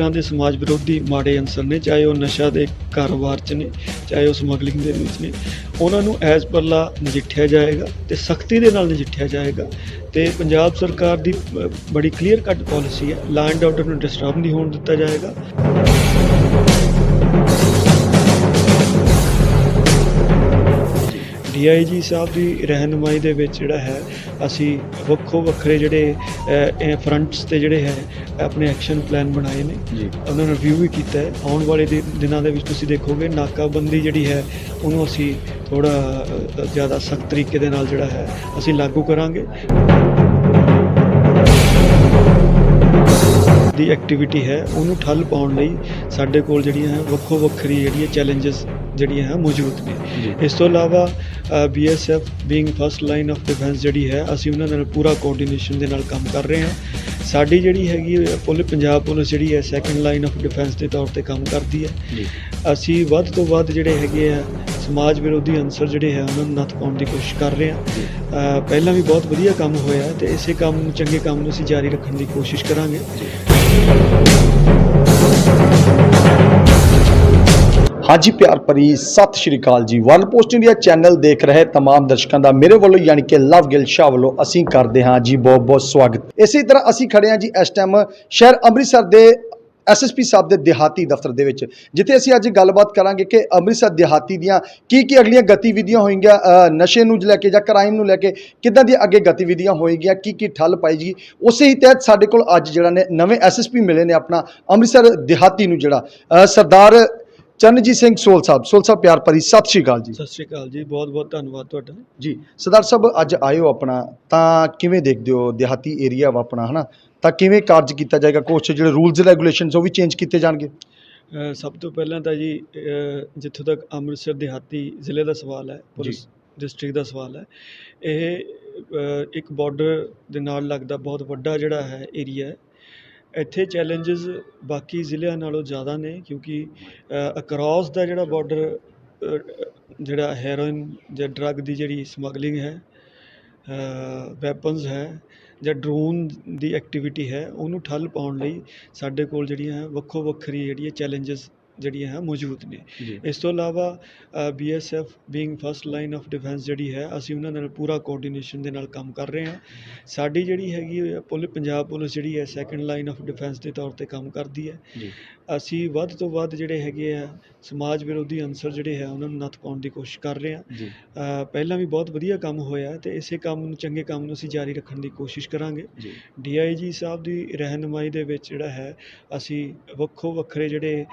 ਤਰ੍ਹਾਂ ਦੇ ਸਮਾਜ ਵਿਰੋਧੀ ਮਾੜੇ ਅੰਸਰ ਨੇ, ਚਾਹੇ ਉਹ ਨਸ਼ਾ ਦੇ ਕਾਰੋਬਾਰ 'ਚ ਨੇ, ਚਾਹੇ ਉਹ ਸਮਗਲਿੰਗ ਦੇ ਵਿੱਚ ਨੇ, ਉਹਨਾਂ ਨੂੰ ਐਜ਼ ਪਰ ਲਾ ਨਜਿੱਠਿਆ ਜਾਏਗਾ ਤੇ ਸਖਤੀ ਦੇ ਨਾਲ ਨਜਿੱਠਿਆ ਜਾਏਗਾ। ਤੇ ਪੰਜਾਬ ਸਰਕਾਰ ਦੀ ਬੜੀ ਕਲੀਅਰ ਕੱਟ ਪਾਲਿਸੀ ਹੈ ਲਾ ਐਂਡ ਆਰਡਰ ਨੂੰ ਡਿਸਟਰਬ ਨਹੀਂ ਹੋਣ ਦਿੱਤਾ ਜਾਏਗਾ। ਡੀਆਈਜੀ ਸਾਹਿਬ ਦੀ ਰਹਿਨੁਮਾਈ ਦੇ ਵਿੱਚ ਜਿਹੜਾ ਹੈ ਅਸੀਂ ਵੱਖੋ ਵੱਖਰੇ ਜਿਹੜੇ ਫਰੰਟਸ ਤੇ ਜਿਹੜੇ ਹੈ ਆਪਣੇ ਐਕਸ਼ਨ ਪਲਾਨ ਬਣਾਏ ਨੇ। ਉਹਨਾਂ ਨੂੰ ਰਿਵਿਊ ਵੀ ਕੀਤਾ ਹੈ। ਆਉਣ ਵਾਲੇ ਦਿਨਾਂ ਦੇ ਵਿੱਚ ਤੁਸੀਂ ਦੇਖੋਗੇ ਨਾਕਾਬੰਦੀ ਜਿਹੜੀ ਹੈ ਉਹਨੂੰ ਅਸੀਂ ਥੋੜਾ ਜ਼ਿਆਦਾ ਸਖਤ ਤਰੀਕੇ ਦੇ ਨਾਲ ਜਿਹੜਾ ਹੈ ਅਸੀਂ ਲਾਗੂ ਕਰਾਂਗੇ। ਦੀ ਐਕਟੀਵਿਟੀ ਹੈ ਉਹਨੂੰ ਠੱਲ ਪਾਉਣ ਲਈ ਸਾਡੇ ਕੋਲ ਜਿਹੜੀਆਂ ਹੈ ਵੱਖੋ ਵੱਖਰੀ ਜਿਹੜੀਆਂ ਚੈਲੰਜਸ ਜਿਹੜੀਆਂ ਹੈ ਮੌਜੂਦ ਨੇ। ਇਸ ਤੋਂ ਇਲਾਵਾ BSF being first line of defence ਜਿਹੜੀ ਹੈ ਅਸੀਂ ਉਹਨਾਂ ਨਾਲ ਪੂਰਾ ਕੋਆਰਡੀਨੇਸ਼ਨ ਦੇ ਨਾਲ ਕੰਮ ਕਰ ਰਹੇ ਹਾਂ। ਸਾਡੀ ਜਿਹੜੀ ਹੈਗੀ ਪੁਲਿਸ ਪੰਜਾਬ ਪੁਲਿਸ ਜਿਹੜੀ ਹੈ ਸੈਕੰਡ ਲਾਈਨ ਆਫ ਡਿਫੈਂਸ ਦੇ ਤੌਰ ਤੇ ਕੰਮ ਕਰਦੀ ਹੈ। ਅਸੀਂ ਵੱਧ ਤੋਂ ਵੱਧ ਜਿਹੜੇ ਹੈਗੇ ਆ ਸਮਾਜ ਵਿਰੋਧੀ ਅੰਸਰ ਜਿਹੜੇ ਹੈ ਉਹਨਾਂ ਨੂੰ ਨੱਥ ਪਾਉਣ ਦੀ ਕੋਸ਼ਿਸ਼ ਕਰ ਰਹੇ ਹਾਂ। ਪਹਿਲਾਂ ਵੀ ਬਹੁਤ ਵਧੀਆ ਕੰਮ ਹੋਇਆ ਤੇ ਇਸੇ ਕੰਮ ਨੂੰ ਚੰਗੇ ਕੰਮ ਨੂੰ ਅਸੀਂ ਜਾਰੀ ਰੱਖਣ ਦੀ ਕੋਸ਼ਿਸ਼ ਕਰਾਂਗੇ। ਹਾਂਜੀ ਪਿਆਰ ਭਰੀ ਸਤਿ ਸ਼੍ਰੀ ਅਕਾਲ ਜੀ ਵਨ ਪੋਸਟ ਇੰਡੀਆ ਚੈਨਲ ਦੇਖ ਰਹੇ तमाम ਦਰਸ਼ਕਾਂ ਦਾ ਮੇਰੇ ਵੱਲੋਂ ਯਾਨੀ ਕਿ ਲਵ ਗਿਲ ਸ਼ਾਹ ਵੱਲੋਂ ਅਸੀਂ ਕਰਦੇ ਹਾਂ ਜੀ ਬਹੁਤ ਬਹੁਤ ਸਵਾਗਤ ਇਸੇ ਤਰ੍ਹਾਂ ਅਸੀਂ ਖੜੇ ਹਾਂ ਜੀ ਇਸ ਟਾਈਮ ਸ਼ਹਿਰ ਅੰਮ੍ਰਿਤਸਰ ਦੇ ਐਸਐਸਪੀ ਸਾਹਿਬ ਦੇ ਦਿਹਾਤੀ ਦਫ਼ਤਰ ਦੇ ਵਿੱਚ ਜਿੱਥੇ ਅਸੀਂ ਅੱਜ ਗੱਲਬਾਤ ਕਰਾਂਗੇ ਕਿ ਅੰਮ੍ਰਿਤਸਰ ਦਿਹਾਤੀ ਦੀਆਂ ਕੀ ਕੀ ਅਗਲੀਆਂ ਗਤੀਵਿਧੀਆਂ ਹੋਣਗੀਆਂ ਅ, ਨਸ਼ੇ ਨੂੰ ਲੈ ਕੇ ਜਾਂ ਕ੍ਰਾਈਮ ਨੂੰ ਲੈ ਕੇ ਕਿੱਦਾਂ ਦੀਆਂ ਅੱਗੇ ਗਤੀਵਿਧੀਆਂ ਹੋਣਗੀਆਂ ਕੀ ਕੀ ਠੱਲ ਪਾਈਗੀ ਉਸੇ ਹੀ ਤਹਿਤ ਸਾਡੇ ਕੋਲ ਅੱਜ ਜਿਹੜਾ ਨੇ ਨਵੇਂ ਐਸਐਸਪੀ ਮਿਲੇ ਨੇ ਆਪਣਾ ਅੰਮ੍ਰਿਤਸਰ ਦਿਹਾਤੀ ਨੂੰ ਜਿਹੜਾ ਅ, ਸਰਦਾਰ ਚਰਨਜੀਤ ਸਿੰਘ ਸੋਲ ਸਾਹਿਬ ਸੋਲ ਸਾਹਿਬ ਪਿਆਰ ਭਰੀ ਸਤਿ ਸ਼੍ਰੀ ਅਕਾਲ ਜੀ। ਸਤਿ ਸ਼੍ਰੀ ਅਕਾਲ ਜੀ ਬਹੁਤ ਬਹੁਤ ਧੰਨਵਾਦ ਤੁਹਾਡਾ। ਜੀ ਸਰਦਾਰ ਸਾਹਿਬ ਅੱਜ ਆਇਓ ਆਪਣਾ ਤਾਂ ਕਿਵੇਂ ਦੇਖਦੇ ਹੋ ਦਿਹਾਤੀ ਏਰੀਆ ਵਾ ਆਪਣਾ ਹਨਾ? ਤਾਂ ਕਿਵੇਂ ਕਾਰਜ ਕੀਤਾ ਜਾਏਗਾ? ਕੁਛ ਜਿਹੜੇ ਰੂਲਸ ਰੈਗੂਲੇਸ਼ਨਸ ਉਹ ਵੀ ਚੇਂਜ ਕੀਤੇ ਜਾਣਗੇ? ਸਭ ਤੋਂ ਪਹਿਲਾਂ ਤਾਂ ਜੀ ਜਿੱਥੋਂ ਤੱਕ ਅੰਮ੍ਰਿਤਸਰ ਦਿਹਾਤੀ ਜ਼ਿਲ੍ਹੇ ਦਾ ਸਵਾਲ ਹੈ ਪੁਲਿਸ ਡਿਸਟ੍ਰਿਕਟ ਦਾ ਸਵਾਲ ਹੈ ਇਹ ਇੱਕ ਬਾਰਡਰ ਦੇ ਨਾਲ ਲੱਗਦਾ ਬਹੁਤ ਵੱਡਾ ਜਿਹੜਾ ਹੈ ਏਰੀਆ ਹੈ ਇੱਥੇ ਚੈਲੰਜਸ ਬਾਕੀ ਜ਼ਿਲ੍ਹਿਆਂ ਨਾਲੋਂ ਜ਼ਿਆਦਾ ਨੇ ਕਿਉਂਕਿ ਅਕਰੋਸ ਦਾ ਜਿਹੜਾ ਬਾਰਡਰ ਜਿਹੜਾ ਹੈਰੋਇਨ ਜਾਂ ਡਰੱਗ ਦੀ ਜਿਹੜੀ ਸਮਗਲਿੰਗ ਹੈ ਵੈਪਨਸ ਹੈ ਜਾਂ ਡਰੋਨ ਦੀ ਐਕਟੀਵਿਟੀ ਹੈ, ਉਹਨੂੰ ਠੱਲ ਪਾਉਣ ਲਈ ਸਾਡੇ ਕੋਲ ਜਿਹੜੀਆਂ ਵੱਖੋ ਵੱਖਰੀ ਜਿਹੜੀਆਂ ਚੈਲੰਜਸ ਜਿਹੜੀਆਂ ਹੈ ਮੌਜੂਦ ਨੇ। ਇਸ ਤੋਂ ਇਲਾਵਾ BSF being first line of defence ਜਿਹੜੀ ਹੈ ਅਸੀਂ ਉਹਨਾਂ ਨਾਲ ਪੂਰਾ ਕੋਆਰਡੀਨੇਸ਼ਨ ਦੇ ਨਾਲ ਕੰਮ ਕਰ ਰਹੇ ਹਾਂ। ਸਾਡੀ ਜਿਹੜੀ ਹੈਗੀ ਪੁਲਿਸ ਪੰਜਾਬ ਪੁਲਿਸ ਜਿਹੜੀ ਹੈ ਸੈਕੰਡ ਲਾਈਨ ਆਫ ਡਿਫੈਂਸ ਦੇ ਤੌਰ ਤੇ ਕੰਮ ਕਰਦੀ ਹੈ। ਅਸੀਂ ਵੱਧ ਤੋਂ ਵੱਧ ਜਿਹੜੇ ਹੈਗੇ ਆ ਸਮਾਜ ਵਿਰੋਧੀ ਅੰਸਰ ਜਿਹੜੇ ਹੈ ਉਹਨਾਂ ਨੂੰ ਨੱਥ ਪਾਉਣ ਦੀ ਕੋਸ਼ਿਸ਼ ਕਰ ਰਹੇ ਹਾਂ। ਪਹਿਲਾਂ ਵੀ ਬਹੁਤ ਵਧੀਆ ਕੰਮ ਹੋਇਆ ਤੇ ਇਸੇ ਕੰਮ ਨੂੰ ਚੰਗੇ ਕੰਮ ਨੂੰ ਅਸੀਂ ਜਾਰੀ ਰੱਖਣ ਦੀ ਕੋਸ਼ਿਸ਼ ਕਰਾਂਗੇ। ਡੀਆਈਜੀ ਸਾਹਿਬ ਦੀ ਰਹਿਨੁਮਾਈ ਦੇ ਵਿੱਚ ਜਿਹੜਾ ਹੈ ਅਸੀਂ ਵੱਖੋ ਵੱਖਰੇ ਜਿਹੜੇ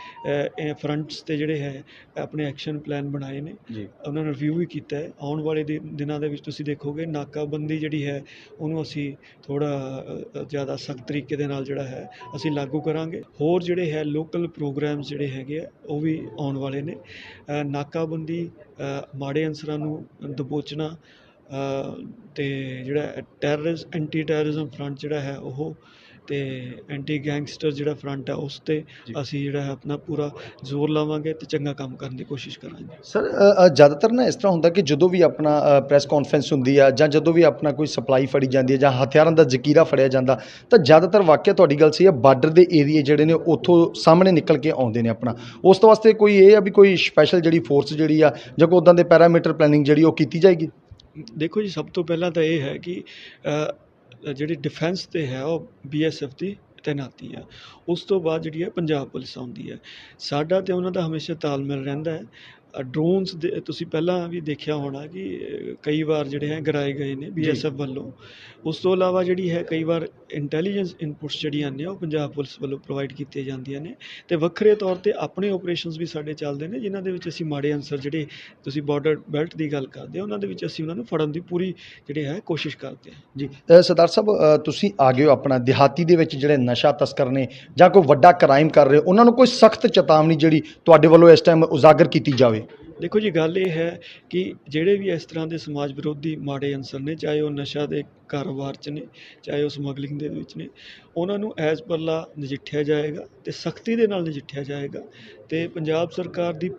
ਫਰੰਟਸ ਤੇ ਜਿਹੜੇ ਹੈ ਆਪਣੇ ਐਕਸ਼ਨ ਪਲਾਨ ਬਣਾਏ ਨੇ। ਉਹਨਾਂ ਨੂੰ ਰਿਵਿਊ ਵੀ ਕੀਤਾ ਹੈ। ਆਉਣ ਵਾਲੇ ਦਿ- ਦਿਨਾਂ ਦੇ ਵਿੱਚ ਤੁਸੀਂ ਦੇਖੋਗੇ ਨਾਕਾਬੰਦੀ ਜਿਹੜੀ ਹੈ ਉਹਨੂੰ ਅਸੀਂ ਥੋੜਾ ਜ਼ਿਆਦਾ ਸਖਤ ਤਰੀਕੇ ਦੇ ਨਾਲ ਜਿਹੜਾ ਹੈ ਅਸੀਂ ਲਾਗੂ ਕਰਾਂਗੇ। ਹੋਰ ਜਿਹੜੇ ਹੈ ਲੋਕਲ ਪ੍ਰੋਗਰਾਮਸ ਜਿਹੜੇ ਹੈਗੇ ਆ ਉਹ ਵੀ ਆਉਣ ਵਾਲੇ ਨੇ। ਨਾਕਾਬੰਦੀ ਮਾੜੇ ਅੰਸਰਾਂ ਨੂੰ ਦਬੋਚਣਾ ਤੇ ਜਿਹੜਾ ਟੈਰਰਿਸਟ ਐਂਟੀ ਟੈਰਰਿਜ਼ਮ ਫਰੰਟ ਜਿਹੜਾ ਹੈ ਉਹ ਤੇ ਐਂਟੀ ਗੈਂਗਸਟਰ ਜਿਹੜਾ ਫਰੰਟ ਹੈ ਉਸ ਤੇ। ਅਸੀਂ ਜਿਹੜਾ ਹੈ ਆਪਣਾ ਪੂਰਾ ਜ਼ੋਰ ਲਾਵਾਂਗੇ ਤੇ ਚੰਗਾ ਕੰਮ ਕਰਨ ਦੀ ਕੋਸ਼ਿਸ਼ ਕਰਾਂਗੇ। ਸਰ ਜ਼ਿਆਦਾਤਰ ਨਾ ਇਸ ਤਰ੍ਹਾਂ ਹੁੰਦਾ ਕਿ ਜਦੋਂ ਵੀ ਆਪਣਾ ਪ੍ਰੈਸ ਕਾਨਫਰੰਸ ਹੁੰਦੀ ਆ ਜਾਂ ਜਦੋਂ ਵੀ ਆਪਣਾ ਕੋਈ ਸਪਲਾਈ ਫੜੀ ਜਾਂਦੀ ਹੈ ਜਾਂ ਹਥਿਆਰਾਂ ਦਾ ਜ਼ਖੀਰਾ ਫੜਿਆ ਜਾਂਦਾ ਤਾਂ ਜ਼ਿਆਦਾਤਰ ਵਾਕਿਆ ਤੁਹਾਡੀ ਗੱਲ ਸਹੀ ਹੈ ਬਾਰਡਰ ਦੇ ਏਰੀਏ ਜਿਹੜੇ ਨੇ ਉੱਥੋਂ ਸਾਹਮਣੇ ਨਿਕਲ ਕੇ ਆਉਂਦੇ ਨੇ ਆਪਣਾ। ਉਸ ਤੋਂ ਵਾਸਤੇ ਕੋਈ ਇਹ ਆ ਵੀ ਕੋਈ ਸਪੈਸ਼ਲ ਜਿਹੜੀ ਫੋਰਸ ਜਿਹੜੀ ਆ ਜਾਂ ਕੋਈ ਉਦਾਂ ਦੇ ਪੈਰਾਮੀਟਰ ਪਲੈਨਿੰਗ ਜਿਹੜੀ ਉਹ ਕੀਤੀ ਜਾਏਗੀ? ਦੇਖੋ ਜੀ ਸਭ ਤੋਂ ਪਹਿਲਾਂ ਤਾਂ ਇਹ ਹੈ ਕਿ ਜਿਹੜੀ ਡਿਫੈਂਸ ਤੇ ਹੈ, ਉਹ ਬੀਐਸਐਫ ਦੀ ਤੈਨਾਤੀ ਆ। ਉਸ ਤੋਂ ਬਾਅਦ ਜਿਹੜੀ ਹੈ, ਪੰਜਾਬ ਪੁਲਿਸ ਆਉਂਦੀ ਹੈ। ਸਾਡਾ ਤੇ ਉਹਨਾਂ ਦਾ ਹਮੇਸ਼ਾ ਤਾਲਮੇਲ ਰਹਿੰਦਾ ਹੈ। ਡਰੋਨਸ ਦੇ ਤੁਸੀਂ ਪਹਿਲਾਂ ਵੀ ਦੇਖਿਆ ਹੋਣਾ ਕਿ ਕਈ ਵਾਰ ਜਿਹੜੇ ਹੈ ਗਿਰਾਏ ਗਏ ਨੇ ਬੀਐਸਐਫ ਵੱਲੋਂ। ਉਸ ਤੋਂ ਇਲਾਵਾ ਜਿਹੜੀ ਹੈ ਕਈ ਵਾਰ ਇੰਟੈਲੀਜੈਂਸ ਇਨਪੁਟਸ ਜਿਹੜੀਆਂ ਨੇ ਉਹ ਪੰਜਾਬ ਪੁਲਿਸ ਵੱਲੋਂ ਪ੍ਰੋਵਾਈਡ ਕੀਤੀਆਂ ਜਾਂਦੀਆਂ ਨੇ। ਤੇ ਵੱਖਰੇ ਤੌਰ ਤੇ ਆਪਣੇ ਆਪਰੇਸ਼ਨਸ ਵੀ ਸਾਡੇ ਚੱਲਦੇ ਨੇ ਜਿਨ੍ਹਾਂ ਦੇ ਵਿੱਚ ਅਸੀਂ ਮਾੜੇ ਅਨਸਰ ਜਿਹੜੇ ਤੁਸੀਂ ਬਾਰਡਰ ਬੈਲਟ ਦੀ ਗੱਲ ਕਰਦੇ ਹੋ ਉਹਨਾਂ ਦੇ ਵਿੱਚ ਅਸੀਂ ਉਹਨਾਂ ਨੂੰ ਫੜਨ ਦੀ ਪੂਰੀ ਜਿਹੜੇ ਹੈ ਕੋਸ਼ਿਸ਼ ਕਰਦੇ ਹਾਂ। ਜੀ ਸਰਦਾਰ ਸਾਹਿਬ ਤੁਸੀਂ ਆ ਗਏ ਹੋ ਆਪਣਾ ਦਿਹਾਤੀ ਦੇ ਵਿੱਚ ਜਿਹੜੇ ਨਸ਼ਾ ਤਸਕਰ ਨੇ ਜਾਂ ਕੋਈ ਵੱਡਾ ਕ੍ਰਾਈਮ ਕਰ ਰਹੇ ਉਹਨਾਂ ਨੂੰ ਕੋਈ ਸਖਤ ਚੇਤਾਵਨੀ ਜਿਹੜੀ ਤੁਹਾਡੇ ਵੱਲੋਂ ਇਸ ਟਾਈਮ ਉਜਾਗਰ ਕੀਤੀ ਜਾਵੇ? ਦੇਖੋ ਜੀ, ਗੱਲ ਇਹ ਹੈ ਕਿ ਜਿਹੜੇ ਵੀ ਇਸ ਤਰ੍ਹਾਂ ਦੇ ਸਮਾਜ ਵਿਰੋਧੀ ਮਾੜੇ ਅਨਸਰ ਨੇ, ਚਾਹੇ ਉਹ ਨਸ਼ਾ ਦੇ ਕਾਰੋਬਾਰ 'ਚ ਨੇ, ਚਾਹੇ ਉਹ ਸਮਗਲਿੰਗ ਦੇ ਵਿੱਚ ਨੇ, ਉਹਨਾਂ ਨੂੰ ਐਜ਼ ਪਰ ਲਾ ਨਜਿੱਠਿਆ ਜਾਏਗਾ ਅਤੇ ਸਖਤੀ ਦੇ ਨਾਲ ਨਜਿੱਠਿਆ ਜਾਏਗਾ ਅਤੇ ਪੰਜਾਬ ਸਰਕਾਰ ਦੀ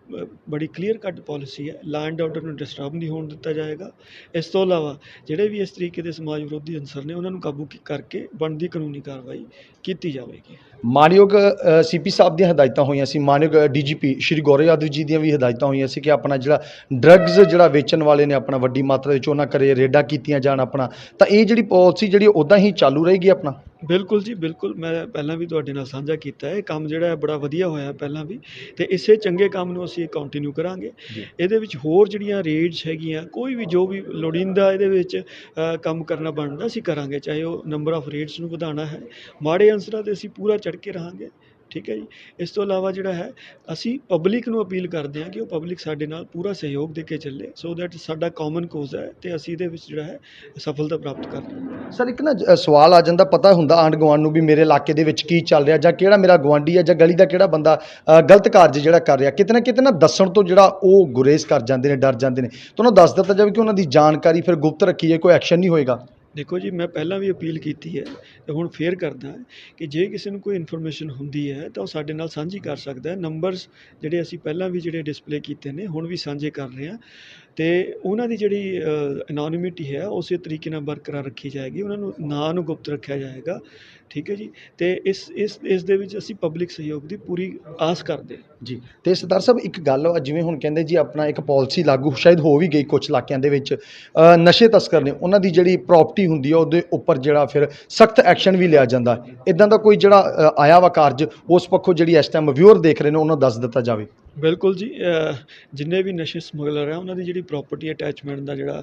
ਬੜੀ ਕਲੀਅਰ ਕੱਟ ਪੋਲਿਸੀ ਹੈ ਲਾ ਐਂਡ ਆਰਡਰ ਨੂੰ ਡਿਸਟਰਬ ਨਹੀਂ ਹੋਣ ਦਿੱਤਾ ਜਾਏਗਾ। ਇਸ ਤੋਂ ਇਲਾਵਾ ਜਿਹੜੇ ਵੀ ਇਸ ਤਰੀਕੇ ਦੇ ਸਮਾਜ ਵਿਰੋਧੀ ਅਨਸਰ ਨੇ, ਉਹਨਾਂ ਨੂੰ ਕਾਬੂ ਕਰਕੇ ਬਣਦੀ ਕਾਨੂੰਨੀ ਕਾਰਵਾਈ ਕੀਤੀ ਜਾਵੇਗੀ। ਮਾਨਯੋਗ ਸੀਪੀ ਸਾਹਿਬ ਦੀਆਂ ਹਦਾਇਤਾਂ ਹੋਈਆਂ ਸੀ, ਮਾਨਯੋਗ ਡੀਜੀਪੀ ਸ਼੍ਰੀ ਗੌਰਵ ਯਾਦਵ ਜੀ ਦੀਆਂ ਵੀ ਹਦਾਇਤਾਂ ਹੋਈਆਂ ਸੀ ਕਿ ਆਪਣਾ ਜਿਹੜਾ ਡਰੱਗਸ ਜਿਹੜਾ ਵੇਚਣ ਵਾਲੇ ਨੇ, ਆਪਣਾ ਵੱਡੀ ਮਾਤਰਾ ਵਿੱਚ ਉਹਨਾਂ ਕਰੇ ਰੇਡਾਂ ਕੀਤੀਆਂ ਜਾਣ ਆਪਣਾ, ਤਾਂ ਇਹ ਜਿਹੜੀ ਪਾਲਿਸੀ ਜਿਹੜੀ ਉਦਾਂ ਹੀ ਚਾਲੂ ਰਹੇਗੀ ਆਪਣਾ? ਬਿਲਕੁਲ ਜੀ ਬਿਲਕੁਲ। ਮੈਂ ਪਹਿਲਾਂ ਵੀ ਤੁਹਾਡੇ ਨਾਲ ਸਾਂਝਾ ਕੀਤਾ ਹੈ। ਇਹ ਕੰਮ ਜਿਹੜਾ ਹੈ ਬੜਾ ਵਧੀਆ ਹੋਇਆ ਪਹਿਲਾਂ ਵੀ। ਤੇ ਇਸੇ ਚੰਗੇ ਕੰਮ ਨੂੰ ਅਸੀਂ ਕੰਟੀਨਿਊ ਕਰਾਂਗੇ। ਇਹਦੇ ਵਿੱਚ ਹੋਰ ਜਿਹੜੀਆਂ ਰੇਡਸ ਹੈਗੀਆਂ ਕੋਈ ਵੀ ਜੋ ਵੀ ਲੋੜੀਂਦਾ ਇਹਦੇ ਵਿੱਚ ਅ, ਕੰਮ ਕਰਨਾ ਬਣਦਾ ਅਸੀਂ ਕਰਾਂਗੇ। ਚਾਹੇ ਉਹ ਨੰਬਰ ਆਫ ਰੇਡਸ ਨੂੰ ਵਧਾਉਣਾ ਹੈ। ਮਾੜੇ ਅਨਸਰਾਂ ਤੇ ਅਸੀਂ ਪੂਰਾ ਚੜ ਕੇ ਰਹਾਂਗੇ। ਠੀਕ ਹੈ ਜੀ। ਇਸ ਤੋਂ ਇਲਾਵਾ ਜਿਹੜਾ ਹੈ ਅਸੀਂ ਪਬਲਿਕ ਨੂੰ ਅਪੀਲ ਕਰਦੇ ਹਾਂ ਕਿ ਉਹ ਪਬਲਿਕ ਸਾਡੇ ਨਾਲ ਪੂਰਾ ਸਹਿਯੋਗ ਦੇ ਕੇ ਚੱਲੇ। ਸੋ ਦੈਟ ਸਾਡਾ ਕਾਮਨ ਕੋਜ਼ ਹੈ ਤੇ ਅਸੀਂ ਇਹਦੇ ਵਿੱਚ ਜਿਹੜਾ ਹੈ ਸਫਲਤਾ ਪ੍ਰਾਪਤ ਕਰ ਲਵਾਂਗੇ ਸਰ ਇੱਕ ਨਾ ਜ- ਸਵਾਲ ਆ ਜਾਂਦਾ ਪਤਾ ਹੁੰਦਾ ਆਂਢ ਗੁਆਂਢ ਨੂੰ ਵੀ ਮੇਰੇ ਇਲਾਕੇ ਦੇ ਵਿੱਚ ਕੀ ਚੱਲ ਰਿਹਾ ਜਾਂ ਕਿਹੜਾ ਮੇਰਾ ਗੁਆਂਢੀ ਹੈ ਜਾਂ ਗਲੀ ਦਾ ਕਿਹੜਾ ਬੰਦਾ ਅ, ਗਲਤ ਕਾਰਜ ਜਿਹੜਾ ਕਰ ਰਿਹਾ। ਕਿਤੇ ਨਾ ਕਿਤੇ ਨਾ ਦੱਸਣ ਤੋਂ ਜਿਹੜਾ ਉਹ ਗੁਰੇਜ਼ ਕਰ ਜਾਂਦੇ ਨੇ ਡਰ ਜਾਂਦੇ ਨੇ। ਤਾਂ ਉਹਨਾਂ ਨੂੰ ਦੱਸ ਦਿੱਤਾ ਜਾਵੇ ਕਿ ਉਹਨਾਂ ਦੀ ਜਾਣਕਾਰੀ ਫਿਰ ਗੁਪਤ ਰੱਖੀ ਜਾਏ ਕੋਈ ਐਕਸ਼ਨ ਨਹੀਂ ਹੋਏਗਾ। ਦੇਖੋ ਜੀ, ਮੈਂ ਪਹਿਲਾਂ ਵੀ ਅਪੀਲ ਕੀਤੀ ਹੈ ਤੇ ਹੁਣ ਫੇਰ ਕਰਦਾ ਕਿ ਜੇ ਕਿਸੇ ਨੂੰ ਕੋਈ ਇਨਫੋਰਮੇਸ਼ਨ ਹੁੰਦੀ ਹੈ ਤਾਂ ਉਹ ਸਾਡੇ ਨਾਲ ਸਾਂਝੀ ਕਰ ਸਕਦਾ ਹੈ। ਨੰਬਰਸ ਜਿਹੜੇ ਅਸੀਂ ਪਹਿਲਾਂ ਵੀ ਜਿਹੜੇ ਡਿਸਪਲੇ ਕੀਤੇ ਨੇ, ਹੁਣ ਵੀ ਸਾਂਝੇ ਕਰ ਰਹੇ ਹਾਂ ਤੇ ਉਹਨਾਂ ਦੀ ਜਿਹੜੀ ਅਨੋਨਿਮਿਟੀ ਹੈ, ਉਸੇ ਤਰੀਕੇ ਨਾਲ ਬਰਕਰਾਰ ਰੱਖੀ ਜਾਏਗੀ। ਉਹਨਾਂ ਨੂੰ ਨਾਂ ਨੂੰ ਗੁਪਤ ਰੱਖਿਆ ਜਾਏਗਾ, ਠੀਕ ਹੈ ਜੀ? ਤੇ ਇਸ ਇਸ ਇਸ ਦੇ ਵਿੱਚ ਅਸੀਂ ਪਬਲਿਕ ਸਹਿਯੋਗ ਦੀ ਪੂਰੀ ਆਸ ਕਰਦੇ ਜੀ, ਤੇ ਸਰਦਾਰ ਸਾਹਿਬ, ਇੱਕ ਗੱਲ ਵਾ ਜਿਵੇਂ ਹੁਣ ਕਹਿੰਦੇ ਜੀ ਆਪਣਾ ਇੱਕ ਪਾਲਿਸੀ ਲਾਗੂ ਸ਼ਾਇਦ ਹੋ ਵੀ ਗਈ ਕੁਝ ਇਲਾਕਿਆਂ ਦੇ ਵਿੱਚ ਨਸ਼ੇ ਤਸਕਰ ਨੇ, ਉਹਨਾਂ ਦੀ ਜਿਹੜੀ ਪ੍ਰਾਪਰਟੀ ਹੁੰਦੀ ਆ, ਉਹਦੇ ਉੱਪਰ ਜਿਹੜਾ ਫਿਰ ਸਖਤ ਐਕਸ਼ਨ ਵੀ ਲਿਆ ਜਾਂਦਾ। ਇਦਾਂ ਦਾ ਕੋਈ ਜਿਹੜਾ ਆਇਆ ਵਾ ਕਾਰਜ, ਉਸ ਪੱਖੋਂ ਜਿਹੜੀ ਇਸ ਟਾਈਮ ਵਿਊਅਰ ਦੇਖ ਰਹੇ ਨੇ, ਉਹਨਾਂ ਨੂੰ ਦੱਸ ਦਿੱਤਾ ਜਾਵੇ। ਬਿਲਕੁਲ ਜੀ ਜਿੰਨੇ ਵੀ ਨਸ਼ੇ ਸਮਗਲਰ ਹੈ ਉਹਨਾਂ ਦੀ ਜਿਹੜੀ ਪ੍ਰਾਪਰਟੀ ਅਟੈਚਮੈਂਟ ਦਾ ਜਿਹੜਾ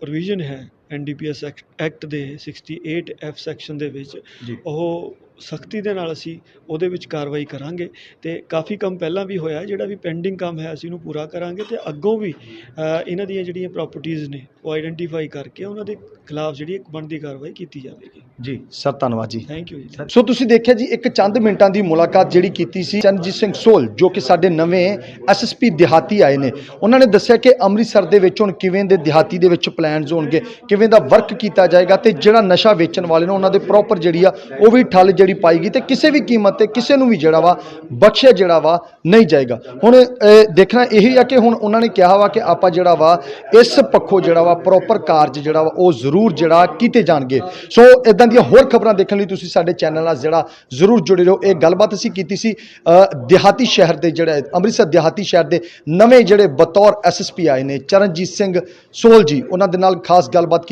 ਪ੍ਰੋਵੀਜ਼ਨ ਹੈ ਐਨਡੀਪੀਐਸ ਐਕਟ ਦੇ 68 ਐਫ ਸੈਕਸ਼ਨ ਦੇ ਵਿੱਚ ਉਹ ਸਖਤੀ ਦੇ ਨਾਲ ਅਸੀਂ ਉਹਦੇ ਵਿੱਚ ਕਾਰਵਾਈ ਕਰਾਂਗੇ ਤੇ ਕਾਫੀ ਕੰਮ ਪਹਿਲਾਂ ਵੀ ਹੋਇਆ ਜਿਹੜਾ ਵੀ ਪੈਂਡਿੰਗ ਕੰਮ ਹੈ ਅਸੀਂ ਉਹਨੂੰ ਪੂਰਾ ਕਰਾਂਗੇ ਤੇ ਅੱਗੋਂ ਵੀ ਇਹਨਾਂ ਦੀਆਂ ਜਿਹੜੀਆਂ ਪ੍ਰਾਪਰਟੀਆਂ ਨੇ ਉਹ ਆਈਡੈਂਟੀਫਾਈ ਕਰਕੇ ਉਹਨਾਂ ਦੇ ਖਿਲਾਫ ਜਿਹੜੀ ਇੱਕ ਬਣਦੀ ਕਾਰਵਾਈ ਕੀਤੀ ਜਾਵੇਗੀ। ਜੀ ਸਰ ਧੰਨਵਾਦ ਜੀ। ਥੈਂਕ ਯੂ ਜੀ। ਸੋ ਤੁਸੀਂ ਦੇਖਿਆ ਜੀ ਇੱਕ ਚੰਦ ਮਿੰਟਾਂ ਦੀ ਮੁਲਾਕਾਤ ਜਿਹੜੀ ਕੀਤੀ ਸੀ ਚਰਨਜੀਤ ਸਿੰਘ ਸੋਲ ਜੋ ਕਿ ਸਾਡੇ ਨਵੇਂ ਐਸਐਸਪੀ ਦਿਹਾਤੀ ਆਏ ਨੇ। ਉਹਨਾਂ ਨੇ ਦੱਸਿਆ ਕਿ ਅੰਮ੍ਰਿਤਸਰ ਦੇ ਵਿੱਚ ਹੁਣ ਕਿਵੇਂ ਦੇ ਦਿਹਾਤੀ ਦੇ ਵਿੱਚ ਪਲਾਨਸ ਹੋਣਗੇ ਕਿਵੇਂ ਦਾ ਵਰਕ ਕੀਤਾ ਜਾਏਗਾ ਤੇ ਜਿਹੜਾ ਨਸ਼ਾ ਵੇਚਣ ਵਾਲੇ ਨੇ ਉਹਨਾਂ ਦੇ ਪ੍ਰੋਪਰ ਜਿਹੜੀ ਆ, ਉਹ ਵੀ ਠੱਲ ਜਿਹੜੀ ਪਾਈਗੀ ਤੇ ਕਿਸੇ ਵੀ ਕੀਮਤ ਤੇ ਕਿਸੇ ਨੂੰ ਵੀ ਜਿਹੜਾ ਵਾ, ਬਖਸ਼ਿਆ ਜਿਹੜਾ ਵਾ, ਨਹੀਂ ਜਾਏਗਾ। ਹੁਣ ਦੇਖਣਾ ਇਹੀ ਆ ਕਿ ਹੁਣ ਉਹਨਾਂ ਨੇ ਕਿਹਾ ਵਾ ਕਿ ਆਪਾਂ ਜਿਹੜਾ ਵਾ, ਇਸ ਪੱਖੋਂ ਜਿਹੜਾ ਵਾ ਪ੍ਰੋਪਰ ਕਾਰਜ ਜਿਹੜਾ ਵਾ, ਉਹ ਜ਼ਰੂਰ ਜਿਹੜਾ ਕੀਤੇ ਜਾਣਗੇ। ਸੋ ਇਦਾਂ ਦੀਆਂ ਹੋਰ ਖਬਰਾਂ ਦੇਖਣ ਲਈ ਤੁਸੀਂ ਸਾਡੇ ਚੈਨਲ ਨਾਲ ਜਿਹੜਾ ਜ਼ਰੂਰ ਜੁੜੇ ਰਹੋ। ਇਹ ਗੱਲਬਾਤ ਅਸੀਂ ਕੀਤੀ ਸੀ ਦਿਹਾਤੀ ਸ਼ਹਿਰ ਦੇ ਜਿਹੜਾ, ਅੰਮ੍ਰਿਤਸਰ ਦਿਹਾਤੀ ਸ਼ਹਿਰ ਦੇ ਨਵੇਂ ਜਿਹੜੇ ਬਤੌਰ ਐਸਐਸਪੀ ਆਏ ਨੇ, ਚਰਨਜੀਤ ਸਿੰਘ ਸੋਲ ਜੀ, ਉਹਨਾਂ ਦੇ ਨਾਲ ਖਾਸ ਗੱਲਬਾਤ